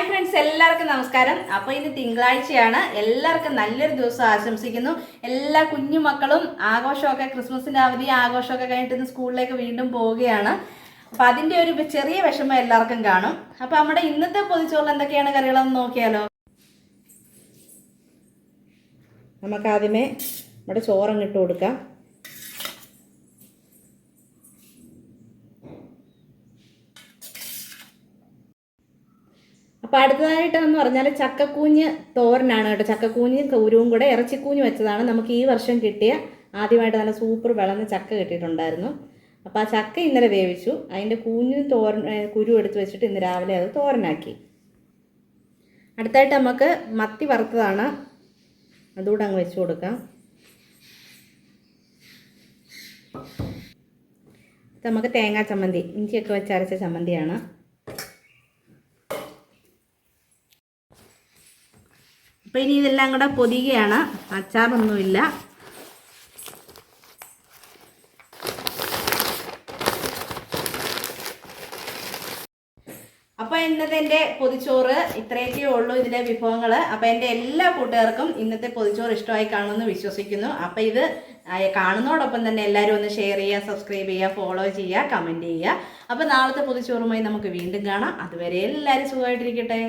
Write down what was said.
Hi friends എല്ലാവർക്കും നമസ്കാരം. അപ്പോൾ ഇന്ന് തിങ്കളാഴ്ചയാണ്. എല്ലാവർക്കും നല്ലൊരു ദിവസം ആശംസിക്കുന്നു. എല്ലാ കുഞ്ഞു മക്കളും ആഘോഷമൊക്കെ ക്രിസ്മസിന്റെ അവധി ആഘോഷമൊക്കെ കഴിഞ്ഞിട്ട് ഇന്ന് സ്കൂളിലേക്ക് വീണ്ടും പോവുകയാണ്. അപ്പം അതിന്റെ ഒരു ചെറിയ വിഷമം എല്ലാവർക്കും കാണും. അപ്പം നമ്മുടെ ഇന്നത്തെ പൊതിച്ചോറിൽ എന്തൊക്കെയാണ് കറികളെന്ന് നോക്കിയാലോ? നമുക്ക് ആദ്യമേ നമ്മുടെ ചോറങ്ങിട്ട് കൊടുക്കാം. അപ്പോൾ അടുത്തതായിട്ടെന്ന് പറഞ്ഞാൽ ചക്കക്കൂഞ്ഞ് തോരനാണ് കേട്ടോ. ചക്കക്കൂഞ്ഞും കൗരവും കൂടെ ഇറച്ചിക്കൂഞ്ഞ് വെച്ചതാണ്. നമുക്ക് ഈ വർഷം കിട്ടിയ ആദ്യമായിട്ട് നല്ല സൂപ്പർ വിളഞ്ഞ ചക്ക കിട്ടിയിട്ടുണ്ടായിരുന്നു. അപ്പോൾ ആ ചക്ക ഇന്നലെ വേവിച്ചു. അതിന്റെ കൂഞ്ഞ് തോരൻ കുരു എടുത്ത് വെച്ചിട്ട് ഇന്ന് രാവിലെ അത് തോരനാക്കി. അടുത്തായിട്ട് നമുക്ക് മത്തി വറുത്തതാണ്. അതുകൂടെ അങ്ങ് വെച്ച് കൊടുക്കാം. നമുക്ക് തേങ്ങാ ചമ്മന്തി ഇഞ്ചിയൊക്കെ വെച്ച് അരച്ച ചമ്മന്തിയാണ്. അപ്പോൾ ഇനി ഇതെല്ലാം കൂടെ പൊതിയുകയാണ്. അച്ചാറൊന്നുമില്ല. അപ്പോൾ ഇന്നത്തെ എന്റെ പൊതിച്ചോറ് ഇത്രയൊക്കെ ഉള്ളൂ ഇതിന്റെ വിഭവങ്ങൾ അപ്പോൾ എന്റെ എല്ലാ കൂട്ടുകാർക്കും ഇന്നത്തെ പൊതിച്ചോറ് ഇഷ്ടമായി കാണുമെന്ന് വിശ്വസിക്കുന്നു. അപ്പോൾ ഇത് കാണുന്നതോടൊപ്പം തന്നെ എല്ലാവരും ഒന്ന് ഷെയർ ചെയ്യുക സബ്സ്ക്രൈബ് ചെയ്യുക ഫോളോ ചെയ്യുക കമന്റ് ചെയ്യുക. അപ്പോൾ നാളത്തെ പൊതിച്ചോറുമായി നമുക്ക് വീണ്ടും കാണാം. അതുവരെ എല്ലാവരും സുഖമായിട്ടിരിക്കട്ടെ.